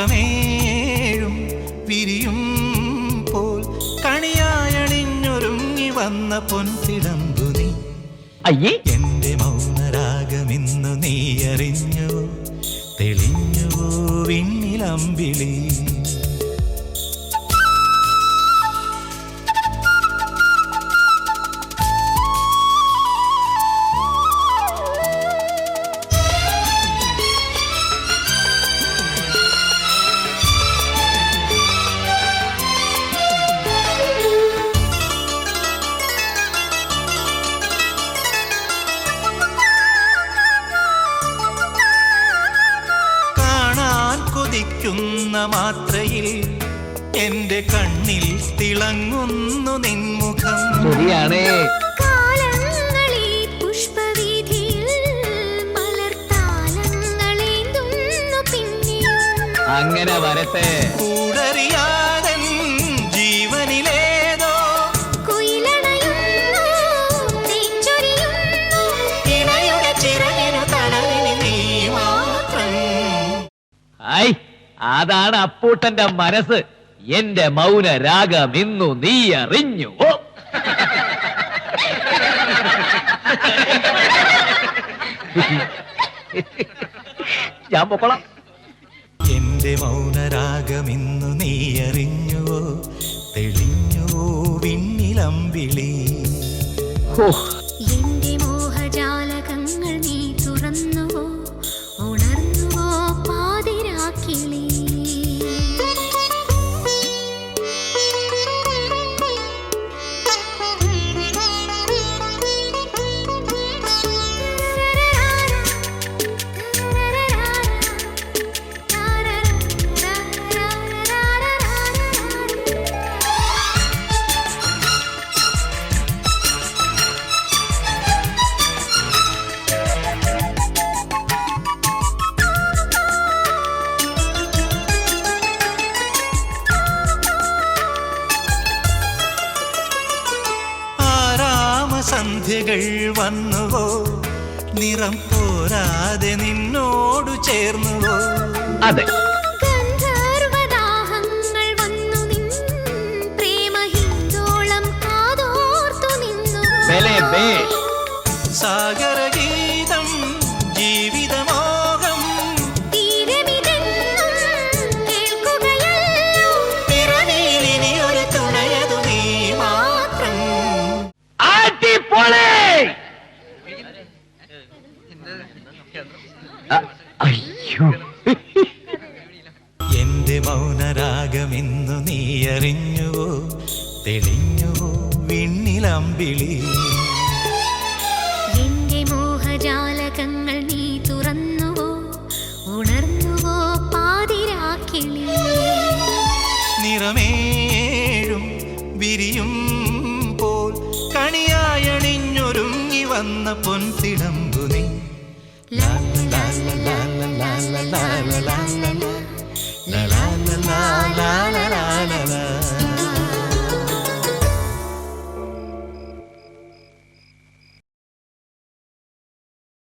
നിറമേഴും പിരിയും പോൽ കണിയായണിഞ്ഞൊരുങ്ങി വന്ന പൊൻതിടമ്പു നീ. അയ്യേ. എന്റെ മൗനരാഗമിന്നു നീ അറിഞ്ഞുവോ തെളിഞ്ഞുവോ വിണ്ണിലമ്പിളി സ്മരിക്കുന്ന മാത്രയിൽ എന്റെ കണ്ണിൽ തിളങ്ങുന്നു നിൻമുഖം. ശരിയാണേ. അങ്ങനെ വരട്ടെ. കൂടറിയാ അതാണ് അപ്പൂട്ടന്റെ മനസ്സ്. എന്റെ മൗന രാഗം ഇന്നു നീ അറിഞ്ഞു ഓ ഞാൻ പൊക്കോളാം. എന്റെ മൗനരാഗമിന്നു നീ അറിഞ്ഞുവോ തെളിഞ്ഞുവോ വിണ്ണിലമ്പിളി ഹോ, ആരാമസന്ധ്യകൾ വന്നുവോ? നിറം പോരാതെ നിന്നോടു ചേർന്നുവോ? അതെ. ഗന്ധർവദാഹങ്ങൾ അയ്യോ. എന്റെ മൗനരാഗമിന്നു നീ അറിഞ്ഞുവോ തെളിഞ്ഞുവോ വിണ്ണിലമ്പിളി? എന്റെ മോഹജാലകങ്ങൾ നീ തുറന്നുവോ? ഉണർന്നുവോ പാതിരാക്കിളി? നിറമേഴും വിരിയും வண்ண பொன் சிடம்புனை la la la la la la la la la la la